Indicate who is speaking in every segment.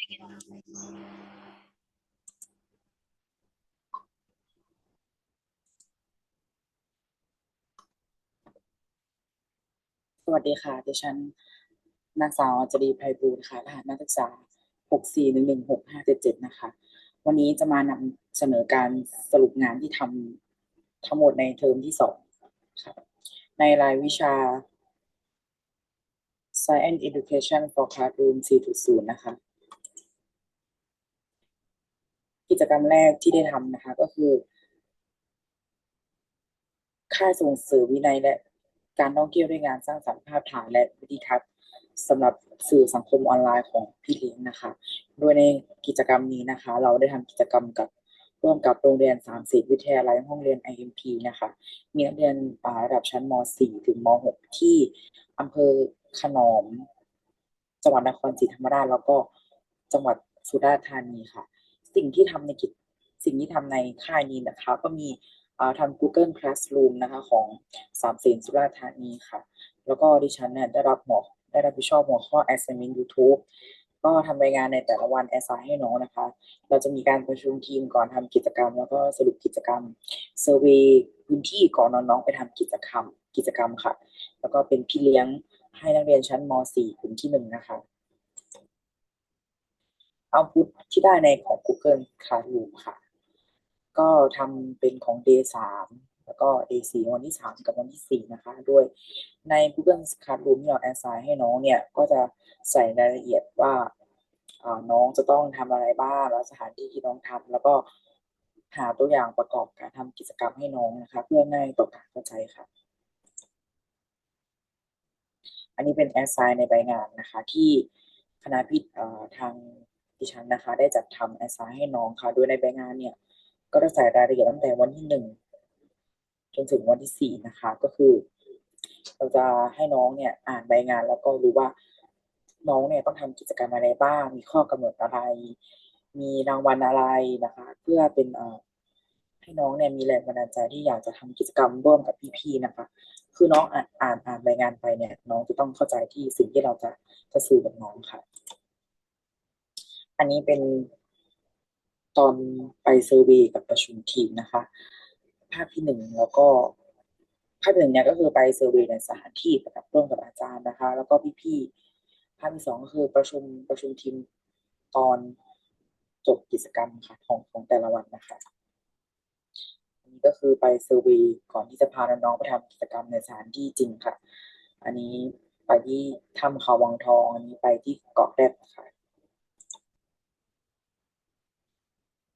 Speaker 1: สวัสดีค่ะ ดิฉันนางสาวจรีไพบูลย์ค่ะ รหัสนักศึกษา 6411657นะคะ วันนี้จะมานำเสนอการสรุปงานที่ทำทั้งหมดในเทอมที่สองค่ะ ในรายวิชา Science Education for Classroom 4.0 นะคะ กิจกรรมแรกที่ได้ทำนะคะ ก็คือ ค่ายส่งเสริมวินัยและ การท่องเที่ยวด้วยงานสร้างสรรค์ภาพถ่ายและวิดีทัศน์สำหรับสื่อสังคมออนไลน์ของพี่เลี้ยงนะคะ โดยในกิจกรรมนี้นะคะ เราได้ทำกิจกรรมกับร่วมกับโรงเรียนสามสิบวิทยาลัยห้องเรียน IMP นะคะมีนักเรียนระดับชั้นม .4 ถึงม .6 ที่อำเภอขนอม จังหวัดนครศรีธรรมราชแล้วก็จังหวัดสุราษฎร์ธานีค่ะ สิ่งที่ทำในกิจสิ่งที่ทำในค่ายนี้นะคะ ก็มีทำ Google Classroom นะคะของสามเสนสุราษฎร์ธานีค่ะ แล้วก็ดิฉันเนี่ยได้รับหัวได้รับผิดชอบหัวข้อ assignment YouTube ก็ทำรายงานในแต่ละวัน assign ให้น้องนะคะ เราจะมีการประชุมทีมก่อนทำกิจกรรม แล้วก็สรุปกิจกรรม survey พื้นที่ก่อนน้องๆไปทำกิจกรรมกิจกรรมค่ะ แล้วก็เป็นพี่เลี้ยงให้นักเรียนชั้นม .4 กลุ่มที่หนึ่งนะคะ เอาพุทที่ได้ในของ Google Classroom ค่ะ ก็ทำเป็นของ day สามแล้วก็ day สี่วันที่สามกับวันที่สี่นะคะ ด้วยใน Google Classroom ที่เรา assign ให้น้องเนี่ย ก็จะใส่รายละเอียดว่าน้องจะต้องทำอะไรบ้างแล้วสถานที่ที่น้องทำแล้วก็หาตัวอย่างประกอบการทำกิจกรรมให้น้องนะคะ เพื่อง่ายต่อการเข้าใจค่ะ อันนี้เป็น assign ในใบงานนะคะ ที่คณะพิษทาง ดิฉันนะคะ ได้จัดทำ assign ให้น้องค่ะ โดยในใบงานเนี่ย ก็ได้ใส่รายละเอียดตั้งแต่วันที่หนึ่งจนถึงวันที่สี่นะคะ ก็คือ เราจะให้น้องเนี่ยอ่านใบงานแล้วก็รู้ว่าน้องเนี่ยต้องทำกิจกรรมอะไรบ้าง มีข้อกำหนดอะไร มีรางวัลอะไรนะคะ เพื่อเป็นเอ่อให้น้องเนี่ยมีแรงบันดาลใจที่อยากจะทำกิจกรรมร่วมกับพี่ๆนะคะ คือน้องอ่านอ่านอ่านใบงานไปเนี่ย น้องจะต้องเข้าใจที่สิ่งที่เราจะจะสื่อกับน้องค่ะ อันนี้เป็นตอนไปเซอร์วย์กับประชุมทีมนะคะ ภาพที่หนึ่งแล้วก็ภาพหนึ่งเนี่ยก็คือไปเซอร์วย์ในสถานที่กับร่วมกับอาจารย์นะคะ แล้วก็พี่ๆภาพที่สองก็คือประชุมประชุมทีมตอนจบกิจกรรมค่ะของของแต่ละวันนะคะอันนี้ก็คือไปเซอร์วย์ก่อนที่จะพาน้องๆไปทำกิจกรรมในสถานที่จริงค่ะ อันนี้ไปที่ถ้ำเขาวังทอง อันนี้ไปที่เกาะแรดค่ะ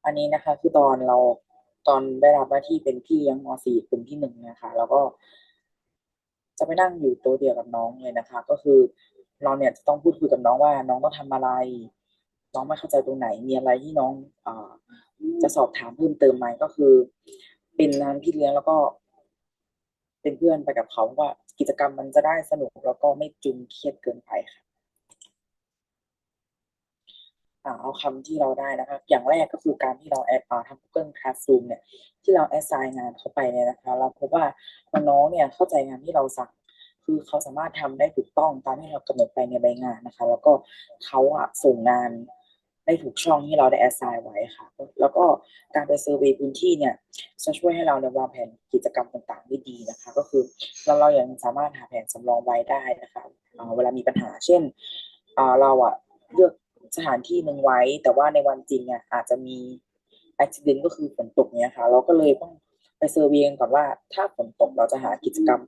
Speaker 1: อันนี้นะคะคือตอนเราตอนได้รับหน้าที่เป็นพี่เลี้ยงม .4 กลุ่มที่หนึ่งนะคะ แล้วก็ จะไปนั่งอยู่โต๊ะเดียวกับน้องเลยนะคะ ก็คือเราเนี่ยจะต้องพูดคุยกับน้องว่า น้องต้องทำอะไร น้องไม่เข้าใจตรงไหน มีอะไรที่น้องอจะสอบถามเพิ่มเติมไหมก็คือ เป็นนานพี่เลี้ยงแล้วก็ เป็นเพื่อนไปกับเขาว่ากิจกรรมมันจะได้สนุกแล้วก็ไม่จุงเครียดเกินไปค่ะ เอาคำที่เราได้นะคะอย่างแรกก็คือการที่เราแอดอ่าทำ Google Classroom เนี่ย ที่เราแอดไซน์งานเข้าไปเนี่ยนะคะ เราพบว่าน้องเนี่ยเข้าใจงานที่เราสั่ง คือเขาสามารถทำได้ถูกต้องตามที่เรากำหนดไปในใบงานนะคะ แล้วก็เขาอะส่งงานได้ถูกช่องที่เราได้แอดไซน์ไว้ค่ะ แล้วก็การไปเซอร์เวยพื้นที่เนี่ยจะช่วยให้เราเนี่ยวางแผนกิจกรรมต่างๆได้ดีนะคะ ก็คือเราเรายังสามารถหาแผนสำรองไว้ได้นะคะอ่าเวลามีปัญหา เช่นอ่าเราอะเลือก สถานที่หนึ่งไว้ แต่ว่าในวันจริงอะอาจจะมีอุบิเหตุก็คือฝนตกเนี่ยค่ะ เราก็เลยต้องไปเซอร์เวียก่อนว่าถ้าฝนตกเราจะหากิจกรรม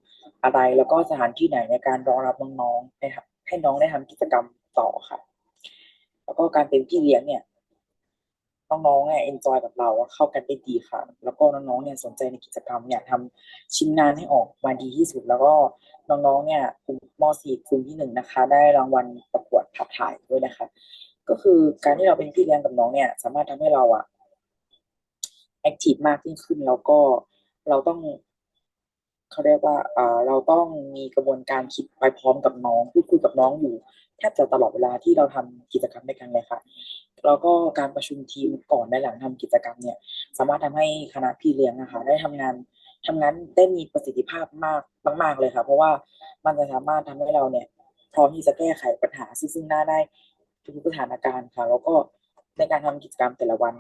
Speaker 1: อะไร แล้วก็สถานที่ไหนในการรองรับน้องๆให้ให้น้องได้ทำกิจกรรมต่อค่ะ แล้วก็การเป็นพี่เลี้ยงเนี่ยน้องๆเนี่ยเอนจอยกับเราเข้ากันได้ดีค่ะ แล้วก็น้องๆเนี่ยสนใจในกิจกรรมอยากทำชิ้นงานให้ออกมาดีที่สุด แล้วก็น้องๆเนี่ยกลุ่มม .4 กลุ่มที่หนึ่งนะคะ ได้รางวัลประกวดภาพถ่ายด้วยนะคะ ก็คือการที่เราเป็นพี่เลี้ยงกับน้องเนี่ย สามารถทำให้เราอะแอคทีฟมากยิ่งขึ้น แล้วก็เราต้องเขาเรียกว่าเออเราต้องมีกระบวนการคิดไปพร้อมกับน้องพูดคุยกับน้องอยู่แทบจะตลอดเวลาที่เราทำกิจกรรมด้วยกันเลยค่ะแล้วก็การประชุมทีมก่อนและหลังทำกิจกรรมเนี่ย สามารถทำให้คณะพี่เลี้ยงนะคะ ได้ทำงานทำงานได้มีประสิทธิภาพมากมากๆเลยค่ะ เพราะว่ามันจะสามารถทำให้เราเนี่ย พร้อมที่จะแก้ไขปัญหาซึ่งซึ่งหน้าได้ ทุกสถานการณ์ค่ะ แล้วก็ในการทำกิจกรรมแต่ละวัน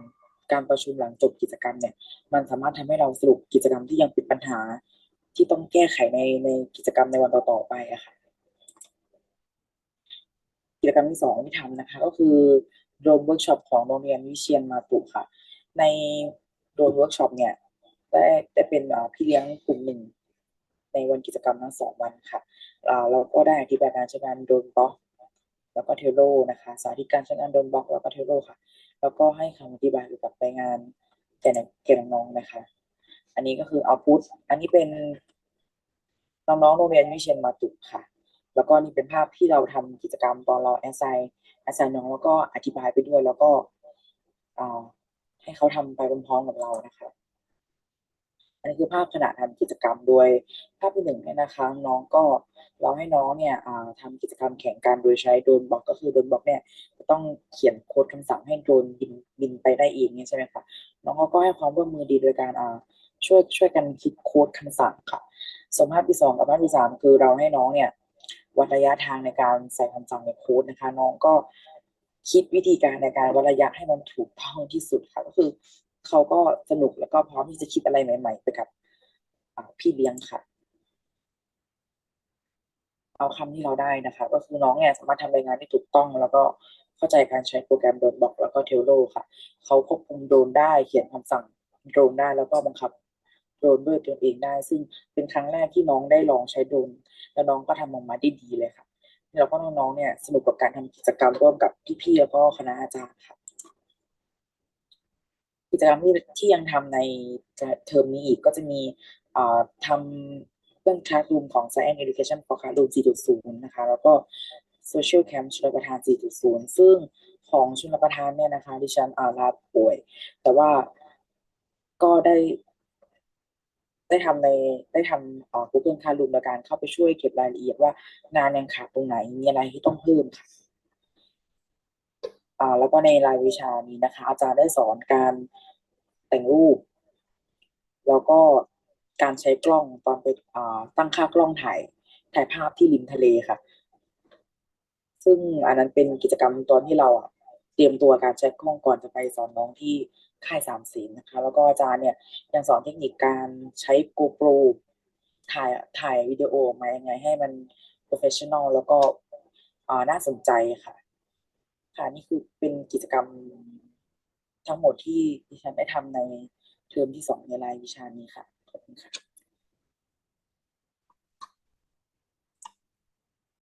Speaker 1: การประชุมหลังจบกิจกรรมเนี่ย มันสามารถทำให้เราสรุปกิจกรรมที่ยังเป็นปัญหา ที่ต้องแก้ไขในในกิจกรรมในวันต่อๆไปอะค่ะกิจกรรมที่สองที่ทำนะคะ ก็คือโดมเวิร์กช็อปของโรงเรียนวิเชียนมาตุค่ะ ในโดมเวิร์กช็อปเนี่ยได้ได้เป็นอ่าพี่เลี้ยงกลุ่มหนึ่งในวันกิจกรรมทั้งสองวันค่ะ เราก็ได้อธิบายการใช้งานโดนบล็อก แล้วก็เทโลนะคะ สาธิตการใช้งานโดนบล็อกแล้วก็เทโลค่ะ แล้วก็ให้คำอธิบายเกี่ยวกับรายงานแก่แก่น้องนะคะ อันนี้ก็คือเอาพุทอันนี้เป็นน้องๆโรงเรียนวิเชียนมาตุค่ะ แล้วก็นี่เป็นภาพที่เราทำกิจกรรมตอนเราแอสไซน์แอสไซน์น้องแล้วก็อธิบายไปด้วยแล้วก็ให้เขาทำไปพร้อมๆกับเรานะคะ อันนี้คือภาพขณะทำกิจกรรมโดยภาพที่หนึ่งเนี่ยนะคะน้องก็เราให้น้องเนี่ยอ่าทำกิจกรรมแข่งกันโดยใช้โดรนบล็อกก็คือโดรนบล็อกเนี่ยจะต้องเขียนโค้ดคำสั่งให้โดรนบินบินไปได้เองเนี่ยใช่ไหมคะน้องเขาก็ให้ความร่วมมือดีโดยการช่วยช่วยกันคิดโค้ดคำสั่งค่ะส่วนภาพที่สองกับภาพที่สามคือเราให้น้องเนี่ยวัดระยะทางในการใส่คำสั่งในโค้ดนะคะ น้องก็คิดวิธีการในการวัดระยะให้มันถูกต้องที่สุดค่ะก็คือ เขาก็สนุกแล้วก็พร้อมที่จะคิดอะไรใหม่ ๆ ไปกับพี่เลี้ยงค่ะ เอาคำที่เราได้นะคะ ก็คือน้องเนี่ยสามารถทำรายงานได้ถูกต้อง แล้วก็เข้าใจการใช้โปรแกรมโดนบล็อกแล้วก็เทลโลค่ะ เขาควบคุมโดนได้เขียนคำสั่งโดนได้แล้วก็บังคับโดนด้วยตัวเองได้ ซึ่งเป็นครั้งแรกที่น้องได้ลองใช้โดน แล้วน้องก็ทำออกมาได้ดีเลยค่ะแล้วก็น้องๆเนี่ยสนุกกับการทำกิจกรรมร่วมกับพี่ๆแล้วก็คณะอาจารย์ค่ะ กิจกรรมที่ที่ยังทำในเทอมนี้อีกก็จะมีทำเรื่อง Classroom ของ Science Education for Classroom 4.0 นะคะ แล้วก็ Social Camp ชลประทาน 4.0 ซึ่งของชลประทานเนี่ยนะคะดิฉันอาลาป่วย แต่ว่าก็ได้ได้ทำในได้ทำอ่า Google Classroom ในการเข้าไปช่วยเก็บรายละเอียดว่างานยังขาดตรงไหน มีอะไรที่ต้องเพิ่มค่ะ อ่าแล้วก็ในรายวิชานี้นะคะ อาจารย์ได้สอนการแต่งรูป แล้วก็การใช้กล้องตอนไปอ่าตั้งค่ากล้องถ่ายถ่ายภาพที่ริมทะเลค่ะ ซึ่งอันนั้นเป็นกิจกรรมตอนที่เราอะเตรียมตัวการใช้กล้องก่อนจะไปสอนน้องที่ค่ายสามศีลนะคะ แล้วก็อาจารย์เนี่ยยังสอนเทคนิคการใช้ GoPro ถ่ายถ่ายวิดีโอออกมายังไงให้มัน professional แล้วก็อ่าน่าสนใจค่ะ ค่ะนี่คือเป็นกิจกรรมทั้งหมดที่ดิฉันได้ทำในเทอมที่สองในรายวิชานี้ค่ะขอบคุณค่ะ